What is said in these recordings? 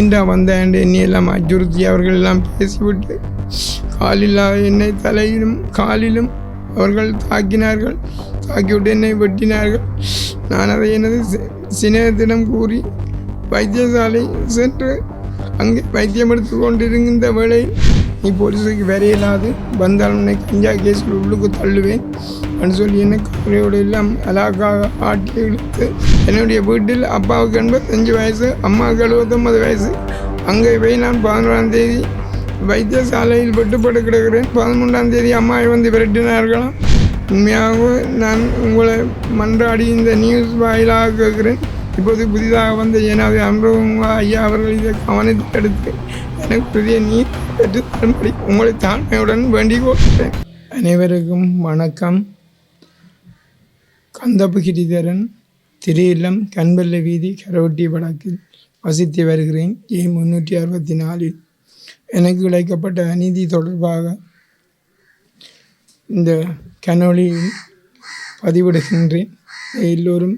ஏண்டா வந்தேன் என்னையெல்லாம் அச்சுறுத்தி அவர்கள் எல்லாம் பேசிவிட்டு காலில்லா என்னை தலையிலும் காலிலும் அவர்கள் தாக்கினார்கள். தாக்கிவிட்டு என்னை வெட்டினார்கள். நான் அதை எனது சிநேகத்திடம் கூறி வைத்தியசாலை சென்று அங்கே வைத்தியம் எடுத்து கொண்டிருந்த வேளை நீ போலீஸுக்கு வரையிலாது வந்தால் உன்னை கஞ்சா கேஸில் உள்ளுக்கு தள்ளுவேன். சொல்லி என்னை கவலையோடு எல்லாம் அழகாக ஆட்டி எடுத்து என்னுடைய வீட்டில் அப்பாவுக்கு எண்பத்தஞ்சு வயசு அம்மாவுக்கு எழுபத்தொம்பது வயசு. அங்கே போய் நான் பதினோராம் தேதி வைத்தியசாலையில் பட்டுப்பட்டு கிடக்கிறேன். பதிமூன்றாம் தேதி அம்மாவை வந்து விரட்டினார்களாம். உண்மையாக நான் உங்களை மன்றாடி இந்த நியூஸ் வாயிலாக கேட்குறேன். இப்போது புதிதாக வந்த எனது அனுபவம் ஐயா அவர்கள் இதை கவனித்து எடுத்து எனக்கு புதிய நீர் பெற்று தரும்படி உங்களை தாழ்மையுடன் வேண்டிக் கொள்கிறேன். அனைவருக்கும் வணக்கம். கந்தப்பு கிரிதரன் திரு இல்லம் கண்பல்ல வீதி கரவட்டி வடக்கில் வசித்து வருகிறேன். ஏ முன்னூற்றி அறுபத்தி நாலில் எனக்கு இழைக்கப்பட்ட அநீதி தொடர்பாக இந்த கனொலியில் பதிவிடுகின்றேன். எல்லோரும்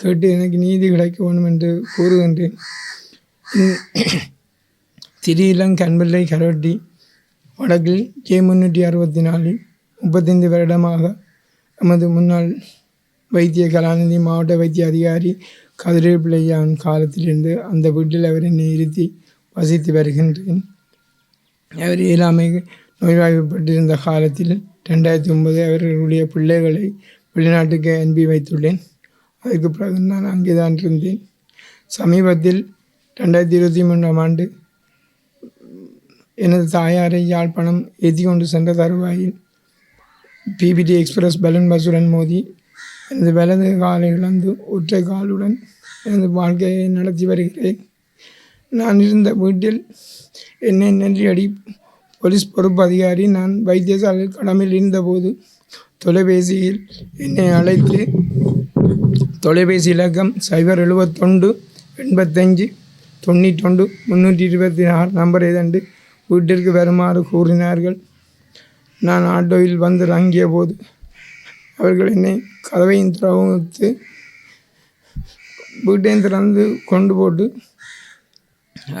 கேட்டு எனக்கு நீதி கிடைக்க வேண்டும் என்று கூறுகின்றேன். திரு இளம் கண்பிள்ளை கரவட்டி வடக்கில் ஏ முன்னூற்றி அறுபத்தி நாலில் முப்பத்தைந்து வருடமாக நமது முன்னாள் வைத்திய கலாநிதி மாவட்ட வைத்திய அதிகாரி கதிரே பிள்ளையான் காலத்திலிருந்து அந்த வீட்டில் அவரை நிறுத்தி வசித்து வருகின்றேன். அவர் இயலாமை நோய்வாய்ப்பட்டிருந்த காலத்தில் ரெண்டாயிரத்தி ஒன்பது அவர்களுடைய பிள்ளைகளை வெளிநாட்டுக்கு அனுப்பி வைத்துள்ளேன். அதுக்கு பிறகு நான் அங்கே தான் இருந்தேன். சமீபத்தில் ரெண்டாயிரத்தி இருபத்தி மூன்றாம் ஆண்டு எனது தாயாரை யாழ்ப்பாணம் ஏற்றி கொண்டு சென்ற தருவாயில் பிபிடி எக்ஸ்பிரஸ் பலூன் பஸ்ஸுடன் மோதி எனது வலது காலை இழந்து ஒற்றை காலுடன் எனது வாழ்க்கையை நடத்தி வருகிறேன். நான் இருந்த வீட்டில் என்னை நெல்லியடி போலீஸ் பொறுப்பு அதிகாரி நான் வைத்தியசாலையில் கடமையில் இருந்தபோது தொலைபேசியில் என்னை அழைத்து தொலைபேசி இலக்கம் சைபர் எழுபத்தொண்டு எண்பத்தஞ்சு தொண்ணூற்றொண்டு முந்நூற்றி இருபத்தி நாலு நம்பர் இதண்டு வீட்டிற்கு வருமாறு கூறினார்கள். நான் ஆட்டோவில் வந்து இறங்கிய போது அவர்கள் என்னை கதவையும் திறவுத்து வீட்டையும் திறந்து கொண்டு போட்டு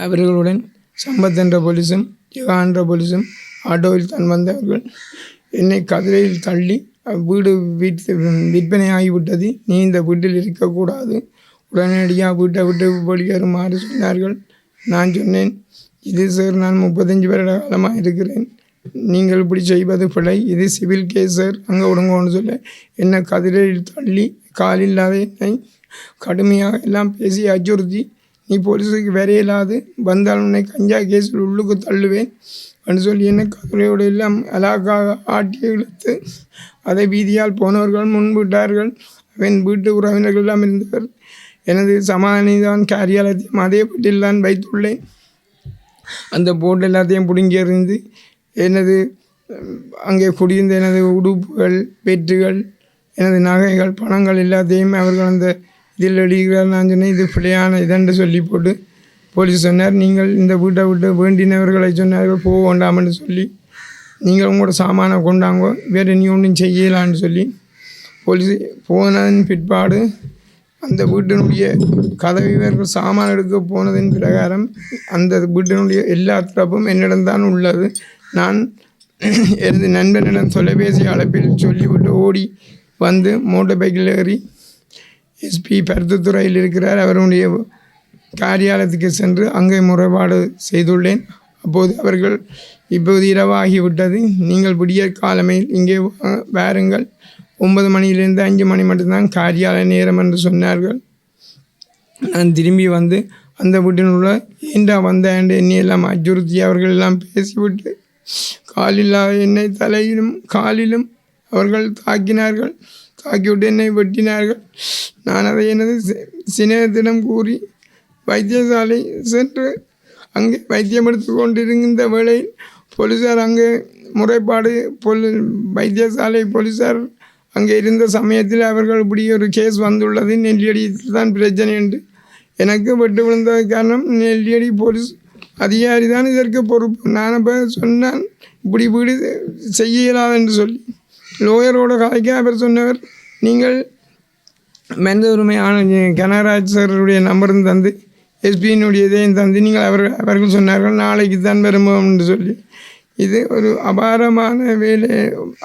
அவர்களுடன் சம்பத் என்ற போலீஸும் ஜிகா என்ற போலீஸும் ஆட்டோவில் தான் வந்தவர்கள். என்னை கதிரையில் தள்ளி வீடு வீட்டு விற்பனை ஆகிவிட்டது நீ இந்த வீட்டில் இருக்கக்கூடாது. உடனடியாக வீட்டை விட்டு வெளியேறுமாறு சொன்னார்கள். நான் சொன்னேன் இது சார் நான் முப்பத்தஞ்சு வருட காலமாக இருக்கிறேன். நீங்கள் இப்படி செய்வது பிழை. இது சிவில் கேசர் அங்கே விடுங்கன்னு சொல்ல என்னை கதிரையில் தள்ளி காலில்லாத என்னை கடுமையாக எல்லாம் பேசி அச்சுறுத்தி நீ போலீஸுக்கு வரையிலாது வந்தால் உன்னை கஞ்சா கேஸில் உள்ளுக்கு தள்ளுவேன் அப்படின்னு சொல்லி என்னை கதிரையோடு எல்லாம் அலாக்காக ஆட்டி இழுத்து அதை வீதியால் போனவர்கள் முன்பிட்டார்கள் அவன் வீட்டு உறவினர்கள் எல்லாம் இருந்தவர் எனது சமாதானிதான் காரியாலயத்தையும் அதே வீட்டில் தான் வைத்துள்ளேன். அந்த போர்டு எல்லாத்தையும் பிடுங்கி எறிந்து எனது அங்கே குடியிருந்த எனது உடுப்புகள் பெற்றுகள் எனது நகைகள் பணங்கள் எல்லாத்தையும் அவர்கள் அந்த இதில் எழுதுகிறார். நான் சொன்னேன் இது பிழையான இதென்று சொல்லி போட்டு போலீஸ் சொன்னார். நீங்கள் இந்த வீட்டை விட்டு வேண்டினவர்களை சொன்னார்கள் போக வேண்டாம்னு சொல்லி. நீங்கள் உங்களோட சாமானை கொண்டாங்கோ வேறு நீ ஒன்றும் செய்யலான்னு சொல்லி போலீஸ் போனதன் பிற்பாடு அந்த வீட்டினுடைய கதவை இவர்கள் சாமான் எடுக்க போனதின் பிரகாரம் அந்த வீட்டினுடைய எல்லா தரப்பும் என்னிடம்தான் உள்ளது. நான் எனது நண்பனிடம் தொலைபேசி அழைப்பில் சொல்லிவிட்டு ஓடி வந்து மோட்டர் பைக்கில் ஏறி எஸ்பி பருத்தித்துறையில் இருக்கிறார். அவருடைய காரியாலயத்துக்கு சென்று அங்கே முறைப்பாடு செய்துள்ளேன். அப்போது அவர்கள் இப்போது இரவாகிவிட்டது நீங்கள் விடிய காலமையில் இங்கே வாருங்கள். ஒன்பது மணியிலிருந்து அஞ்சு மணி மட்டும்தான் காரியாலய நேரம் என்று சொன்னார்கள். நான் திரும்பி வந்து அந்த வீட்டில் உள்ள ஏண்டா வந்த? என்னை எல்லாம் அச்சுறுத்தி அவர்கள் எல்லாம் பேசிவிட்டு காலில்லா என்னை தலையிலும் காலிலும் அவர்கள் தாக்கினார்கள். தாக்கிவிட்டு என்னை வெட்டினார்கள். நான் அதை எனது சி- சிநேகத்திடம் கூறி வைத்தியசாலை சென்று அங்கே வைத்தியம் எடுத்து கொண்டிருந்த வேளையில் போலீஸார் அங்கே முறைப்பாடு பொல் வைத்தியசாலை போலீஸார் அங்கே இருந்த சமயத்தில் அவர்கள் இப்படி ஒரு கேஸ் வந்துள்ளது. நெல்லியடியில் தான் பிரச்சனை என்று எனக்கு வெட்டு விழுந்தது. காரணம் நெல்லியடி போலீஸ் அதிகாரி தான் இதற்கு பொறுப்பு. நான் இப்போ சொன்னான் இப்படி இப்படி செய்ய இயலாது என்று சொல்லி. லோயரோட கதைக்கு அவர் சொன்னவர் நீங்கள் மனித உரிமையான கனகராஜருடைய நம்பரும் தந்து எஸ்பியினுடைய இதையும் தந்து நீங்கள் அவர்கள் அவர்கள் சொன்னார்கள் நாளைக்கு தான் வருவோம் என்று சொல்லி. இது ஒரு அபாரமான வேலை.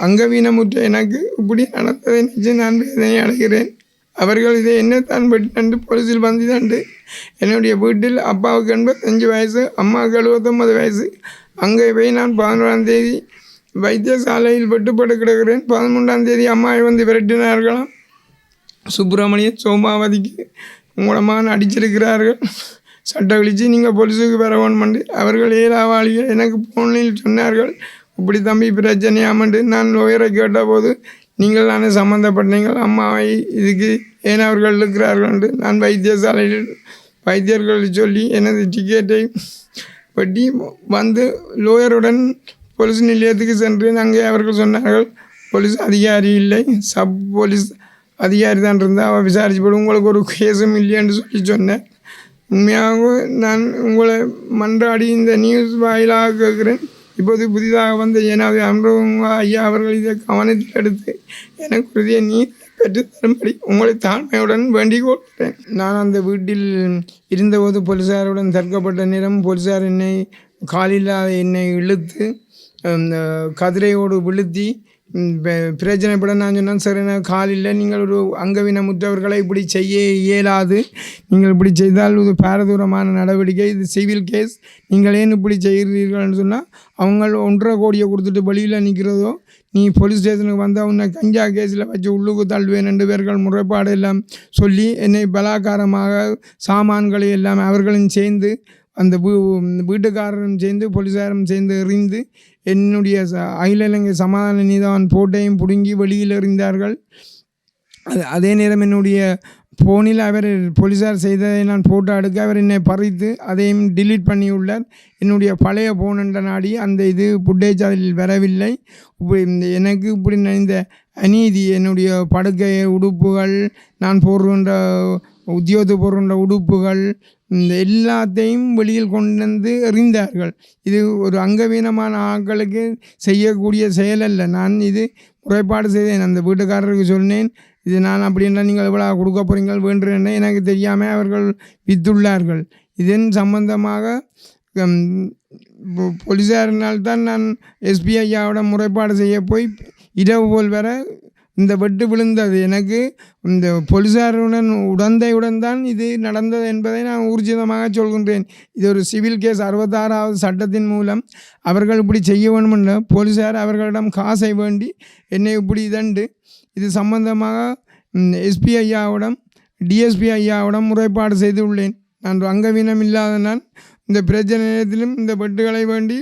அங்கவீனமுற்ற எனக்கு இப்படி நடந்ததை நினைச்சு நான் வேதனை அடைகிறேன். அவர்கள் இதை என்னத்தான் தான் போலீஸில் வந்து என்னுடைய வீட்டில் அப்பாவுக்கு எண்பத்தஞ்சு வயசு அம்மாவுக்கு எழுபத்தொம்பது வயசு. அங்கே போய் நான் பதினோராம் தேதி வைத்தியசாலையில் வெட்டுப்பட்டு கிடக்கிறேன். பதிமூன்றாம் தேதி அம்மாவை வந்து விரட்டினார்களாம். சுப்பிரமணியன் சோமாவதிக்கு மூலமாக அடிச்சிருக்கிறார்கள். சட்டை கழிச்சு நீங்கள் போலீஸுக்கு வர அவர்கள் ஏலாவாளிகள் எனக்கு ஃபோனில் சொன்னார்கள். இப்படி தம்பி பிரச்சனையாமண்டு நான் லோயரை கேட்டபோது நீங்கள் தானே சம்மந்தப்பட்டீங்கள் அம்மாவை இதுக்கு ஏன் அவர்கள் இருக்கிறார்கள் என்று நான் வைத்தியசாலையில் வைத்தியர்கள் சொல்லி எனது டிக்கெட்டை வெட்டி வந்து லோயருடன் போலீஸ் நிலையத்துக்கு சென்று அங்கே அவர்கள் சொன்னார்கள் போலீஸ் அதிகாரி இல்லை. சப் போலீஸ் அதிகாரி தான் இருந்தால் அவள் விசாரிச்சுப்படும் உங்களுக்கு ஒரு கேஸும் இல்லைன்னு சொல்லி சொன்னேன். உண்மையாக நான் உங்களை மன்றாடி இந்த நியூஸ் வாயிலாக கேட்குறேன். இப்போது புதிதாக வந்த ஏனாவது அம்ரவங்க ஐயா அவர்கள் இதை கவனத்தில் எடுத்து எனக்கு உறுதிய நீர் பெற்றுத்தரும்படி உங்களை தாழ்மையுடன் வேண்டிக் கொள்கிறேன். நான் அந்த வீட்டில் இருந்தபோது போலீஸாருடன் தற்கப்பட்ட நேரம் போலீஸார் என்னை காலில்லாத என்னை இழுத்து அந்த கதிரையோடு விழுத்தி பிரச்சனைப்பட நான் சொன்னேன் சரி நான் காலில் நீங்கள் ஒரு அங்கவீனமுற்றவர்களை இப்படி செய்ய இயலாது. நீங்கள் இப்படி செய்தால் இது பாரதூரமான நடவடிக்கை இது சிவில் கேஸ். நீங்கள் ஏன் இப்படி செய்கிறீர்கள்னு சொன்னால் அவங்க ஒன்றரை கோடியை கொடுத்துட்டு வெளியில் நிற்கிறதோ நீ போலீஸ் ஸ்டேஷனுக்கு வந்தால் உன்னை கஞ்சா கேஸில் வச்சு உள்ளுக்கு தள்ளுவேன் ரெண்டு பேர்கள் முறைப்பாடு எல்லாம் சொல்லி என்னை பலாக்காரமாக சாமான்களை எல்லாம் அவர்களும் சேர்ந்து அந்த வீ வீட்டுக்காரரும் சேர்ந்து போலீஸாரும் சேர்ந்து எறிந்து என்னுடைய ச- அகில இலங்கை சமாதான நீதவான் போட்டையும் பிடுங்கி வெளியில் எறிந்தார்கள். அது அதே நேரம் என்னுடைய ஃபோனில் அவர் போலீஸார் செய்ததை நான் ஃபோட்டோ எடுக்க அவர் என்னை பறித்து அதையும் டிலீட் பண்ணியுள்ளார். என்னுடைய பழைய ஃபோன் என்ற நாடி அந்த இது ஃபுட்டேஜ் அதில் வரவில்லை. இப்படி எனக்கு இப்படி இந்த அநீதி என்னுடைய படுக்கை உடுப்புகள் நான் போடுகின்ற உத்தியோகத்து போடுகின்ற உடுப்புகள் இந்த எல்லாத்தையும் வெளியில் கொண்டு வந்து எறிந்தார்கள். இது ஒரு அங்கவீனமான ஆட்களுக்கு செய்யக்கூடிய செயல் அல்ல. நான் இது முறைப்பாடு செய்தேன். அந்த வீட்டுக்காரருக்கு சொன்னேன் இது நான் அப்படின்னா நீங்கள் எவ்வளோ கொடுக்க போகிறீங்க வேண்டுறேன்னு எனக்கு தெரியாமல் அவர்கள் வித்துள்ளார்கள். இதன் சம்பந்தமாக ஹம், பொ- போலீஸாரினால்தான் நான் எஸ்பிஐயாவோட முறைப்பாடு செய்ய போய் இரவு போல் வர இந்த வெட்டு விழுந்தது. எனக்கு இந்த போலீஸாருடன் உடந்தையுடன் தான் இது நடந்தது என்பதை நான் ஊர்ஜிதமாக சொல்கின்றேன். இது ஒரு சிவில் கேஸ். அறுபத்தாறாவது சட்டத்தின் மூலம் அவர்கள் இப்படி செய்ய வேண்டுமென்று போலீஸார் அவர்களிடம் காசை வேண்டி என்னை இப்படி இதண்டு. இது சம்பந்தமாக எஸ்பி ஐயாவிடம் டிஎஸ்பி ஐயாவிடம் முறைப்பாடு செய்து உள்ளேன் நான் அங்கவீனம் இல்லாத நான் இந்த பிரச்சனை நேரத்திலும் இந்த வெட்டுகளை வேண்டி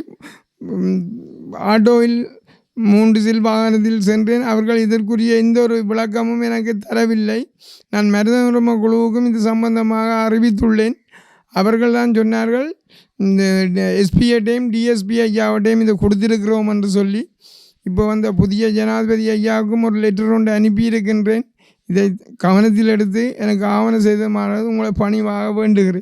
ஆட்டோவில் மூன்று சில் வாகனத்தில் சென்றேன். அவர்கள் இதற்குரிய எந்த ஒரு விளக்கமும் எனக்கு தரவில்லை. நான் மருத குழுவுக்கும் இது சம்பந்தமாக அறிவித்துள்ளேன். அவர்கள் தான் சொன்னார்கள் இந்த எஸ்பிஐட்டையும் டிஎஸ்பி ஐயாவட்டையும் இதை கொடுத்திருக்கிறோம் என்று சொல்லி. இப்போ வந்த புதிய ஜனாதிபதி ஐயாவுக்கும் ஒரு லெட்டர் ஒன்று அனுப்பியிருக்கின்றேன். இதை கவனத்தில் எடுத்து எனக்கு ஆவணம் செய்தமானது உங்களை பணிவாக வேண்டுகிறேன்.